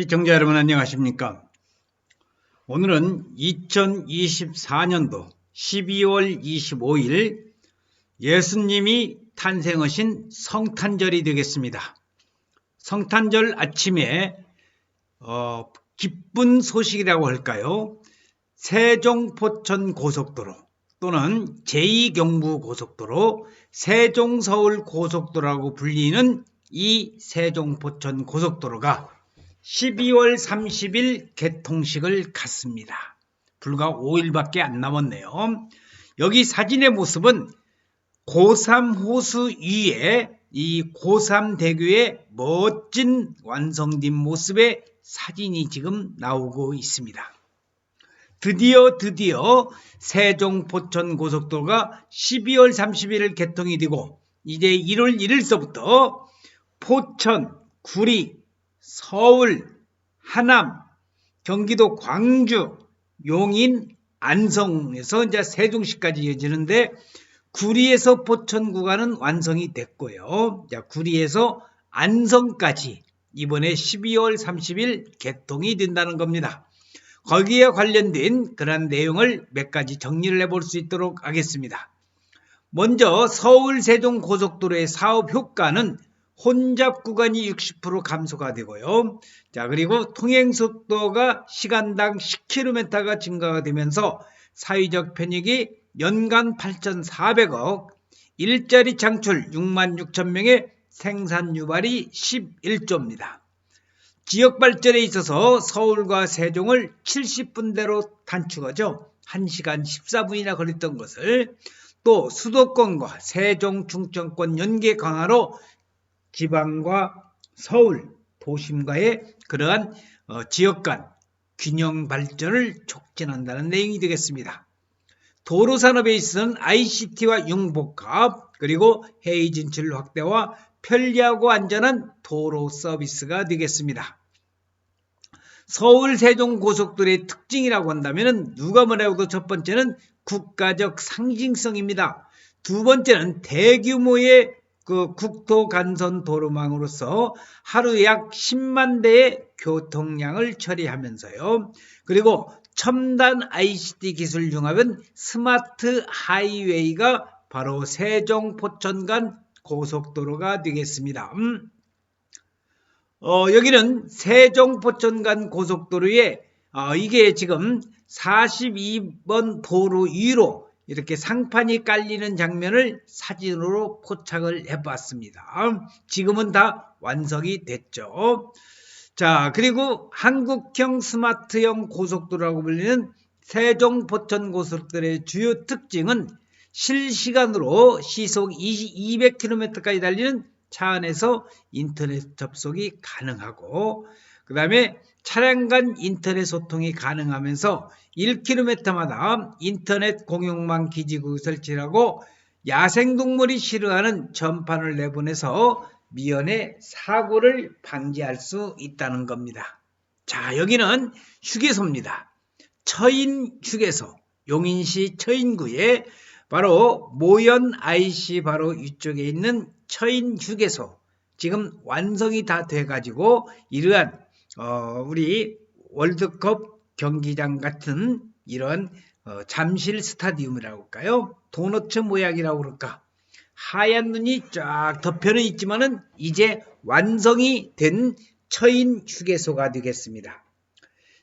시청자 여러분 안녕하십니까? 오늘은 2024년도 12월 25일 예수님이 탄생하신 성탄절이 되겠습니다. 성탄절 아침에 어, 기쁜 소식이라고 할까요? 세종포천 고속도로 또는 제2경부 고속도로 세종서울 고속도로라고 불리는 이 세종포천 고속도로가 12월 30일 개통식을 갖습니다. 불과 5일밖에 안 남았네요. 여기 사진의 모습은 고3 호수 위에 이 고3 대교의 멋진 완성된 모습의 사진이 지금 나오고 있습니다. 드디어 드디어 세종 포천 고속도로가 12월 30일 개통이 되고 이제 1월 1일서부터 포천, 구리, 서울, 하남, 경기도 광주, 용인, 안성에서 이제 세종시까지 이어지는데 구리에서 포천 구간은 완성이 됐고요. 자, 구리에서 안성까지 이번에 12월 30일 개통이 된다는 겁니다. 거기에 관련된 그런 내용을 몇 가지 정리를 해볼 수 있도록 하겠습니다. 먼저 서울 세종 고속도로의 사업 효과는 혼잡 구간이 60% 감소가 되고요. 자, 그리고 통행 속도가 시간당 10km가 증가가 되면서 사회적 편익이 연간 8,400억, 일자리 창출 6만 6천 명의 생산 유발이 11조입니다. 지역 발전에 있어서 서울과 세종을 70분대로 단축하죠. 1시간 14분이나 걸렸던 것을 또 수도권과 세종 충청권 연계 강화로 지방과 서울 도심과의 그러한 어, 지역 간 균형 발전을 촉진한다는 내용이 되겠습니다. 도로 산업에 있어서는 ICT와 융복합 그리고 해이 진출 확대와 편리하고 안전한 도로 서비스가 되겠습니다. 서울 세종 고속도로의 특징이라고 한다면 누가 뭐라고도 첫 번째는 국가적 상징성입니다. 두 번째는 대규모의 그 국토 간선 도로망으로서 하루 약 10만 대의 교통량을 처리하면서요. 그리고 첨단 ICT 기술 융합은 스마트 하이웨이가 바로 세종 포천 간 고속도로가 되겠습니다. 음. 어, 여기는 세종 포천 간 고속도로에 어, 이게 지금 42번 도로 위로 이렇게 상판이 깔리는 장면을 사진으로 포착을 해봤습니다. 지금은 다 완성이 됐죠. 자, 그리고 한국형 스마트형 고속도로라고 불리는 세종 포천 고속도로의 주요 특징은 실시간으로 시속 200km까지 달리는 차 안에서 인터넷 접속이 가능하고 그 다음에 차량 간 인터넷 소통이 가능하면서 1km마다 인터넷 공용망 기지국 설치하고 야생동물이 싫어하는 전판을 내보내서 미연의 사고를 방지할 수 있다는 겁니다. 자, 여기는 휴게소입니다. 처인 휴게소, 용인시 처인구에 바로 모연 IC 바로 이쪽에 있는 처인 휴게소 지금 완성이 다 돼가지고 이러한 어, 우리 월드컵 경기장 같은 이런 어, 잠실 스타디움이라고 할까요? 도너츠 모양이라고 그럴까? 하얀 눈이 쫙 덮여는 있지만은 이제 완성이 된 처인 휴게소가 되겠습니다.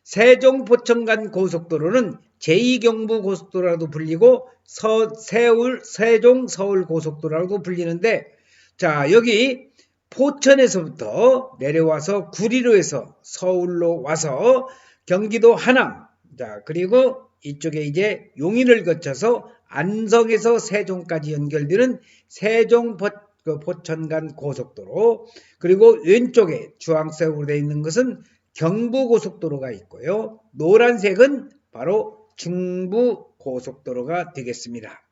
세종 포천간 고속도로는 제2경부 고속도로라도 불리고 서, 세울 세종 서울 고속도로라고 불리는데 자 여기 포천에서부터 내려와서 구리로 해서 서울로 와서 경기도 하남 자 그리고 이쪽에 이제 용인을 거쳐서 안성에서 세종까지 연결되는 세종 그 포천간 고속도로 그리고 왼쪽에 주황색으로 되어 있는 것은 경부고속도로가 있고요. 노란색은 바로 중부고속도로가 되겠습니다.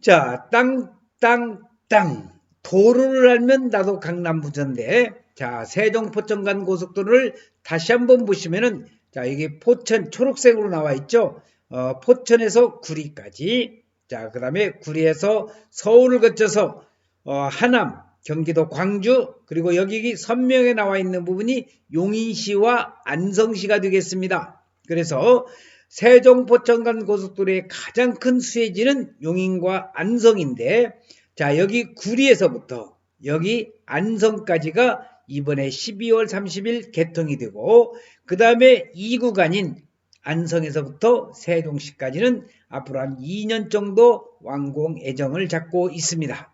자, 땅, 땅, 땅. 도로를 알면 나도 강남부전데 자, 세종 포천 간 고속도로를 다시 한번 보시면은 자, 이게 포천 초록색으로 나와 있죠. 어, 포천에서 구리까지. 자, 그 다음에 구리에서 서울을 거쳐서 어, 하남, 경기도 광주 그리고 여기 선명에 나와 있는 부분이 용인시와 안성시가 되겠습니다. 그래서 세종 포천 간 고속도로의 가장 큰 수혜지는 용인과 안성인데 자 여기 구리에서부터 여기 안성까지가 이번에 12월 30일 개통이 되고 그 다음에 이 구간인 안성에서부터 세종시까지는 앞으로 한 2년 정도 완공 예정을 잡고 있습니다.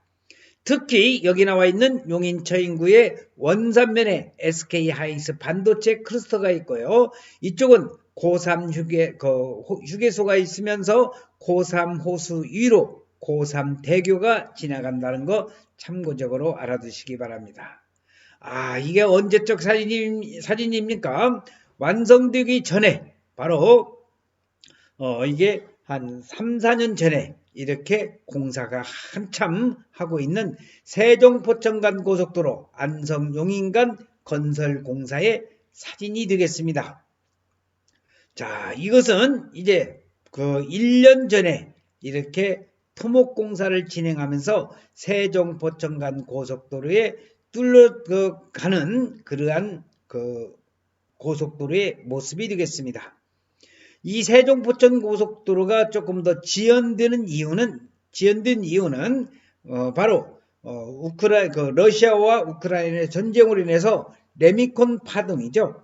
특히 여기 나와 있는 용인 처 인구의 원산면에 SK 하이닉스 반도체 클러스터가 있고요. 이쪽은 고3 휴게, 그 휴게소가 있으면서 고3 호수 위로 고3 대교가 지나간다는 거 참고적으로 알아두시기 바랍니다. 아, 이게 언제적 사진이, 사진입니까? 완성되기 전에 바로 어, 이게 한 3, 4년 전에 이렇게 공사가 한참 하고 있는 세종포천간 고속도로 안성 용인간 건설 공사의 사진이 되겠습니다. 자, 이것은 이제 그 1년 전에 이렇게 토목 공사를 진행하면서 세종포천 간 고속도로에 뚫려 그 가는 그러한 그 고속도로의 모습이 되겠습니다. 이 세종포천 고속도로가 조금 더 지연되는 이유는 지연된 이유는 어, 바로 어, 우크라 그 러시아와 우크라이나의 전쟁으로 인해서 레미콘 파동이죠.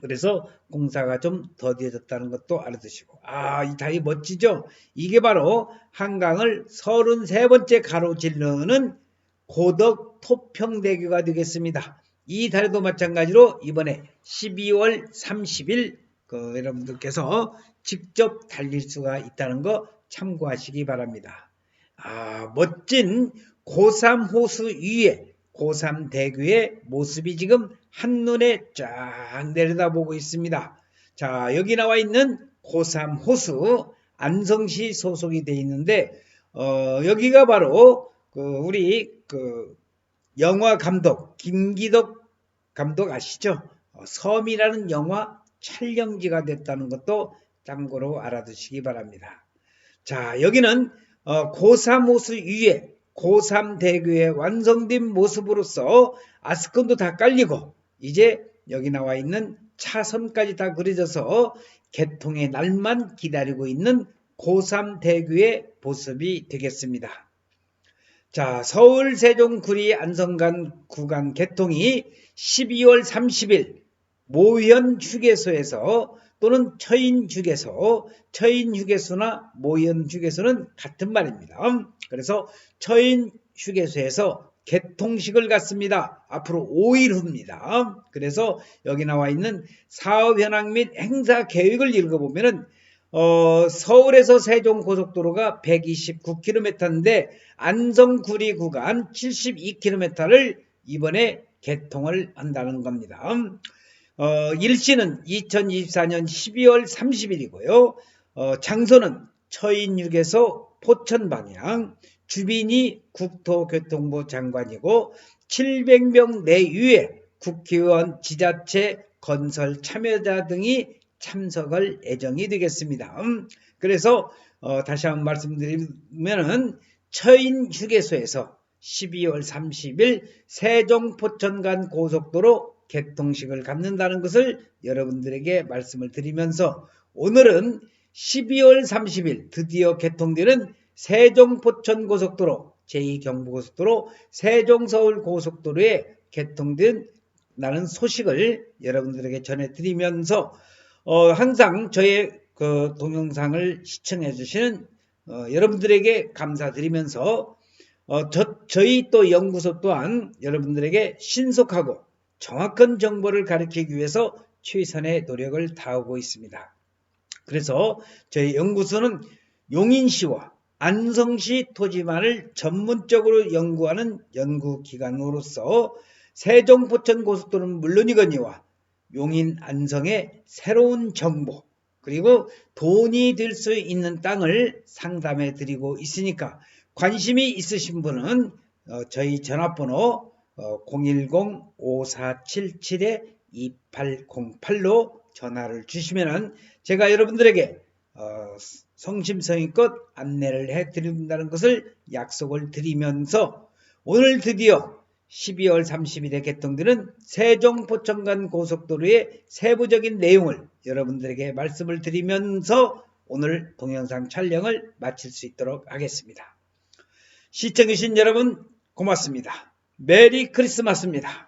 그래서 공사가 좀 더뎌졌다는 것도 알아두시고 아 이 다리 멋지죠? 이게 바로 한강을 33번째 가로질르는 고덕 토평대교가 되겠습니다. 이 다리도 마찬가지로 이번에 12월 30일 그 여러분들께서 직접 달릴 수가 있다는 거 참고하시기 바랍니다. 아, 멋진 고3 호수 위에 고3 대교의 모습이 지금 한눈에 쫙 내려다보고 있습니다. 자, 여기 나와 있는 고3 호수 안성시 소속이 되어 있는데 어, 여기가 바로 그 우리 그 영화 감독 김기덕 감독 아시죠? 어, 섬이라는 영화 촬영지가 됐다는 것도 참고로 알아두시기 바랍니다. 자, 여기는 어, 고3 호수 위에 고3 대교의 완성된 모습으로서 아스콘도 다 깔리고 이제 여기 나와 있는 차선까지 다 그려져서 개통의 날만 기다리고 있는 고3 대교의 모습이 되겠습니다. 자, 서울 세종 구리 안성간 구간 개통이 12월 30일 모현 휴게소에서 또는 처인 휴게소, 처인 휴게소나 모현 휴게소는 같은 말입니다. 그래서 처인 휴게소에서 개통식을 갖습니다. 앞으로 5일 후입니다. 그래서 여기 나와 있는 사업 현황 및 행사 계획을 읽어보면은 어, 서울에서 세종 고속도로가 129km인데 안성구리 구간 72km를 이번에 개통을 한다는 겁니다. 어, 일시는 2024년 12월 30일이고요. 어, 장소는 처인역에서 포천 방향, 주빈이 국토교통부 장관이고 700명 내외에 국회의원, 지자체, 건설 참여자 등이 참석할 예정이 되겠습니다. 음, 그래서 어, 다시 한번 말씀드리면은 처인 휴게소에서 12월 30일 세종 포천간 고속도로 개통식을 갖는다는 것을 여러분들에게 말씀을 드리면서 오늘은 12월 30일 드디어 개통되는 세종포천고속도로 제2경부고속도로 세종서울고속도로에 개통된 나는 소식을 여러분들에게 전해드리면서 어, 항상 저의 그 동영상을 시청해 주시는 어, 여러분들에게 감사드리면서 어, 저, 저희 또 연구소 또한 여러분들에게 신속하고 정확한 정보를 가르치기 위해서 최선의 노력을 다하고 있습니다. 그래서 저희 연구소는 용인시와 안성시 토지만을 전문적으로 연구하는 연구기관으로서 세종포천 고속도로는 물론이거니와 용인 안성의 새로운 정보 그리고 돈이 될 수 있는 땅을 상담해 드리고 있으니까 관심이 있으신 분은 어, 저희 전화번호 010-5477-2808로 어, 전화를 주시면 제가 여러분들에게 어, 성심성의껏 안내를 해드린다는 것을 약속을 드리면서 오늘 드디어 12월 30일에 개통되는 세종포천간 고속도로의 세부적인 내용을 여러분들에게 말씀을 드리면서 오늘 동영상 촬영을 마칠 수 있도록 하겠습니다. 시청해주신 여러분 고맙습니다. 메리 크리스마스입니다.